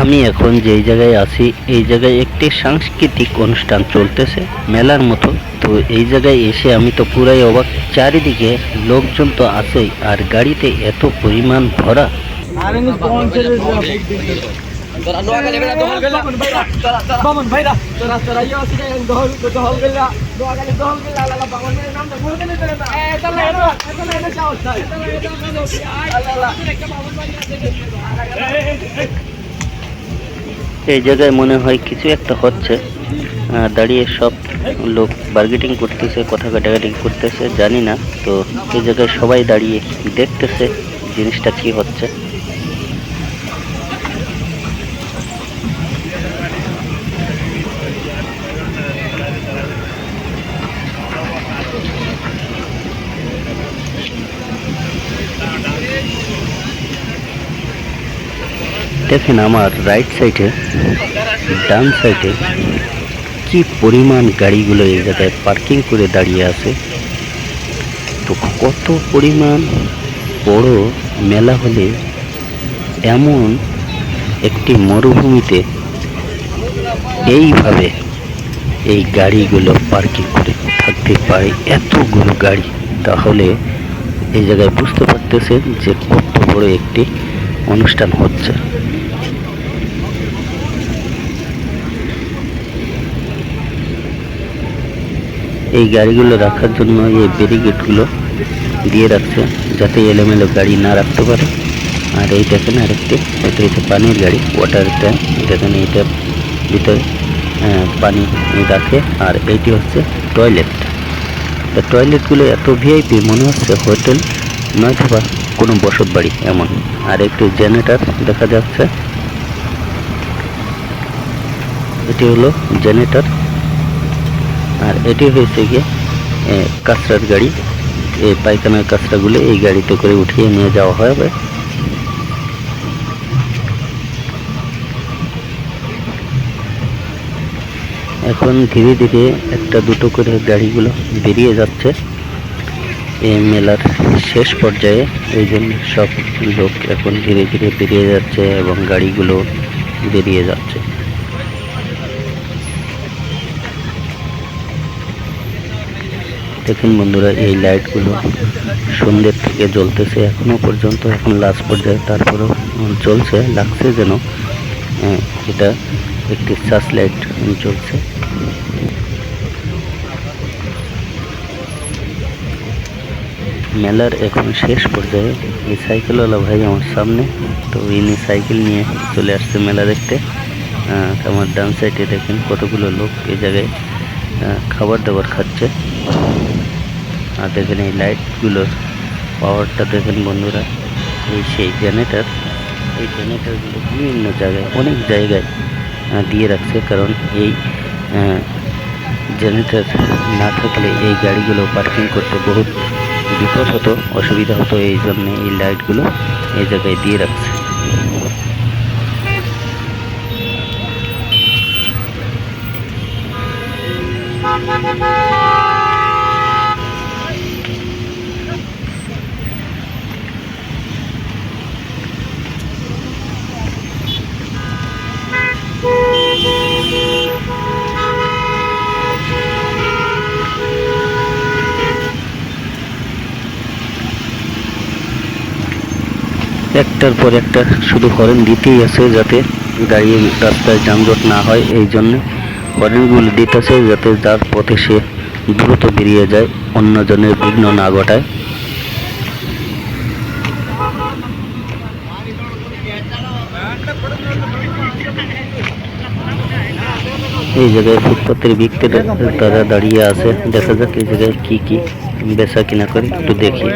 আমি এখন যেই জায়গায় আছি এই জায়গায় একটি সাংস্কৃতিক অনুষ্ঠান চলতেছে মেলার মতো তো এই জায়গায় এসে আমি তো পুরাই অবাক চারিদিকে লোকজন তো আছেই আর গাড়িতে এত পরিমাণ ভরা এই জায়গায় মনে হয় কিছু একটা হচ্ছে। দাঁড়িয়ে সব লোক বার্গেটিং করতেছে, কথা কাটাকাটি করতেছে, জানি না। তো এই জায়গায় সবাই দাঁড়িয়ে দেখতেছে জিনিসটা কি হচ্ছে। দেখেন আমার রাইট সাইডে ডান সাইডে কি পরিমাণ গাড়িগুলো এই জায়গায় পার্কিং করে দাঁড়িয়ে আছে। তো কত পরিমাণ বড় মেলা হলে এমন একটি মরুভূমিতে এইভাবে এই গাড়িগুলো পার্কিং করে থাকতে পারে এতগুলো গাড়ি। তাহলে এই জায়গায় বুঝতে পারতেছেন যে কত বড় একটি অনুষ্ঠান হচ্ছে। এই গাড়িগুলো রাখার জন্য এই ব্যারিকেডগুলো দিয়ে রাখছে, যাতে এলোমেলো গাড়ি না রাখতে পারে। আর এই দেখেন আরেকটি, এটা হচ্ছে পানির গাড়ি ওয়াটার ট্যাঙ্ক দেখেন এইটা ভিতরে পানি রাখে। আর এইটি হচ্ছে টয়লেট তো টয়লেটগুলো এত ভিআইপি মনে হচ্ছে হোটেল নয়তো বা কোনো বসত বাড়ি এমন। আর একটি জেনারেটর দেখা যাচ্ছে। এটি হলো জেনারেটর আর এটি হয়েছে গিয়ে কাঁচরার গাড়ি। এই পায়খানার কাঁচরাগুলো এই গাড়িতে করে উঠিয়ে নিয়ে যাওয়া হবে। এখন ধীরে ধীরে একটা দুটো করে গাড়িগুলো বেরিয়ে যাচ্ছে। এই মেলার শেষ পর্যায়ে এই জন্য সব লোক এখন ধীরে ধীরে বেরিয়ে যাচ্ছে এবং গাড়িগুলো বেরিয়ে যাচ্ছে। দেখুন বন্ধুরা এই লাইটগুলো সন্ধ্যের থেকে জ্বলতেছে এখনও পর্যন্ত এখন লাস্ট পর্যায়ে তারপরেও চলছে লাগছে যেন আহ, এটা একটি সার্চ লাইট চলছে মেলার এখন শেষ পর্যায়ে এই সাইকেলওয়ালা ভাই আমার সামনে তো ইনি সাইকেল নিয়ে চলে আসছে মেলা দেখতে। আমার ডান সাইডে দেখেন কতগুলো লোক এই জায়গায় খাবার দাবার খাচ্ছে। আর দেখেন এই লাইটগুলোর পাওয়ারটা দেখেন বন্ধুরা, এই সেই জেনারেটার এই জেনারেটারগুলো বিভিন্ন জায়গায়, অনেক জায়গায় দিয়ে রাখছে। কারণ এই জেনারেটার না থাকলে এই গাড়িগুলো পার্কিং করতে বহুত বিপদ হতো অসুবিধা হতো। এই জন্য এই লাইটগুলো এই জায়গায় দিয়ে রাখছে। একটার পর একটা শুধু হরেন দিতেই আছে যাতে গাড়ি রাস্তায় যানজট না হয়, এই জন্য হরেনগুলো দিতেছে যাতে যার পথে সে দ্রুত বেরিয়ে যায়, অন্য জনের বিঘ্ন না ঘটায়। এই জায়গায় ফুটপাতের বিক্রেতা তারা দাঁড়িয়ে আছে। দেখা যাক এই জায়গায় কি কি বেচা কিনা করে, একটু দেখি।